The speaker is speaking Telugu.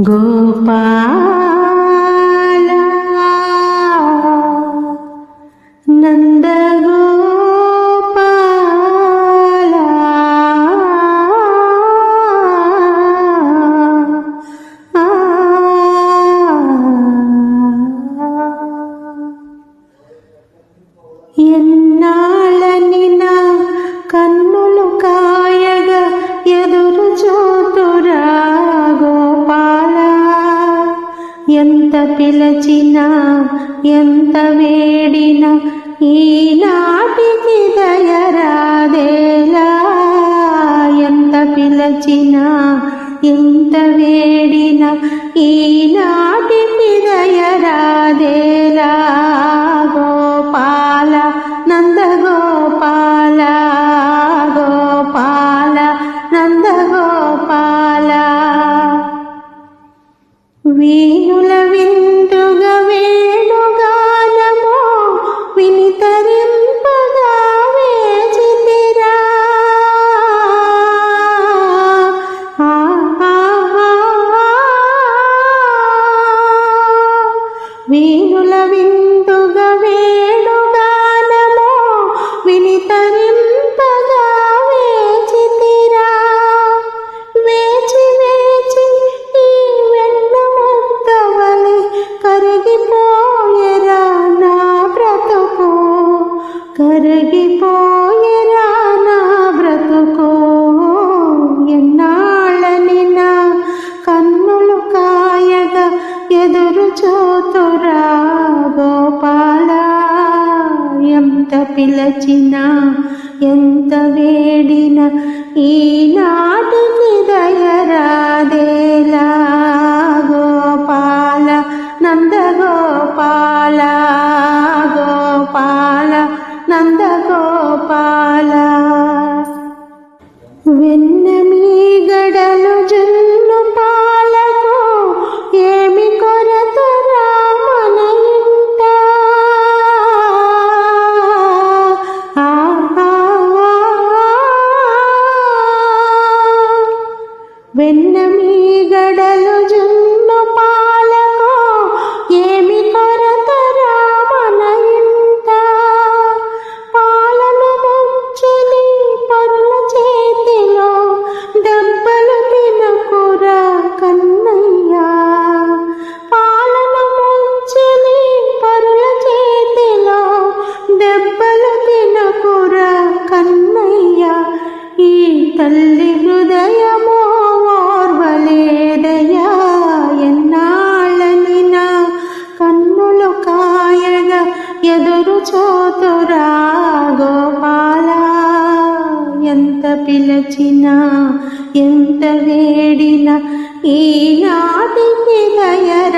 గోపాల నందగోపాల ఎంత పిలచినా ఎంత వేడినా ఈనాటికి దయరాదేలా ఎంత పిలచినా ఎంత వేడినా ఈనాటికి దయరాదేలా వీణుల విందుగా వేణుగానమో వినితరింపగా వేచితిరా. వేచి వేచి ఈ వెన్న ముద్దవలి కరిగిపోయెరా నా బ్రతుకు. కరిగిపోయరా నా బ్రతుకు. ఎన్నాళ్ళని నా కన్నులు కా కాయగా ఎదురు చూతురా గోపాల ఎంత పిలచినా ఎంత వేడిన ఈనాటికి దయరాదేలా గోపాల నందగోపాల గోపాల నందగోపాల వెన్న వెన్న మీ గడలు జున్ను పాలకో ఏమి కొరత రామన ఇంత పాలను ముంచని పరుల చేతిలో దెబ్బలు తినకురా కన్నయ్యా. పాలను ముంచని పరుల చేతిలో దెబ్బలు తినకురా కన్నయ్యా. ఈ తల్లి పిలచినా ఎంత వేడినా ఈనాటికి దయరాదేలా